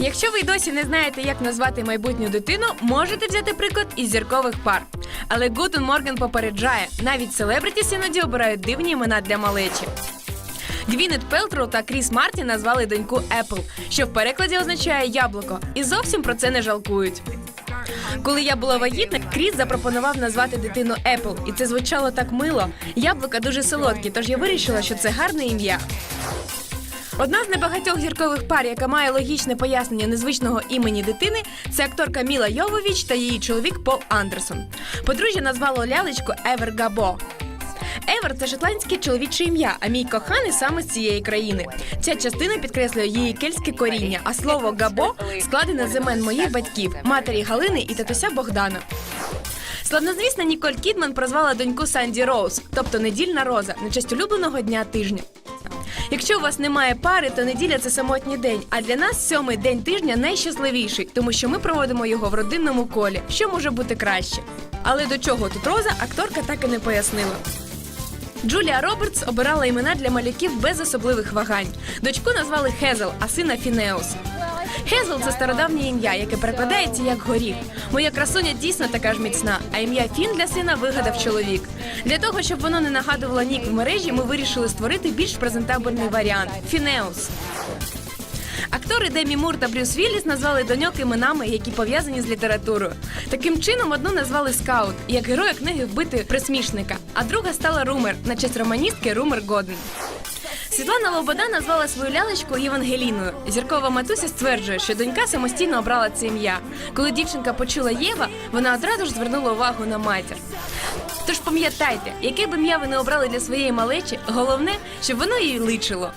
Якщо ви й досі не знаєте, як назвати майбутню дитину, можете взяти приклад із зіркових пар. Але Гутен Морген попереджає, навіть селебритіс іноді обирають дивні імена для малечі. Гвінет Пелтроу та Кріс Мартін назвали доньку Apple, що в перекладі означає яблуко, і зовсім про це не жалкують. Коли я була вагітна, Кріс запропонував назвати дитину Apple, і це звучало так мило. Яблука дуже солодкі, тож я вирішила, що це гарне ім'я. Одна з небагатьох зіркових пар, яка має логічне пояснення незвичного імені дитини, це акторка Міла Йововіч та її чоловік Пол Андерсон. Подружжя назвало лялечку Евер Габо. Евер це шотландське чоловіче ім'я, а мій коханий саме з цієї країни. Ця частина підкреслює її кельтське коріння, а слово габо складене з імен моїх батьків, матері Галини і татуся Богдана. Славнозвісна Ніколь Кідман прозвала доньку Санді Роуз, тобто недільна роза, на честь улюбленого дня тижня. Якщо у вас немає пари, то неділя це самотній день. А для нас сьомий день тижня найщасливіший, тому що ми проводимо його в родинному колі. Що може бути краще? Але до чого тут роза, акторка так і не пояснила. Джулія Робертс обирала імена для малюків без особливих вагань. Дочку назвали Хезел, а сина Фінеус. Хезел це стародавнє ім'я, яке перекладається як горіх. Моя красуня дійсно така ж міцна, а ім'я Фін для сина вигадав чоловік. Для того, щоб воно не нагадувало нік в мережі, ми вирішили створити більш презентабельний варіант Фінеус. Актори Демі Мур та Брюс Вілліс назвали доньок іменами, які пов'язані з літературою. Таким чином, одну назвали Скаут, як героя книги вбити присмішника, а друга стала Румер на честь романістки Румер Годен. Світлана Лобода назвала свою лялечку Євангеліною. Зіркова матуся стверджує, що донька самостійно обрала це ім'я. Коли дівчинка почула Єва, вона одразу ж звернула увагу на матір. Тож пам'ятайте, яке б ім'я ви не обрали для своєї малечі, головне, щоб воно їй личило.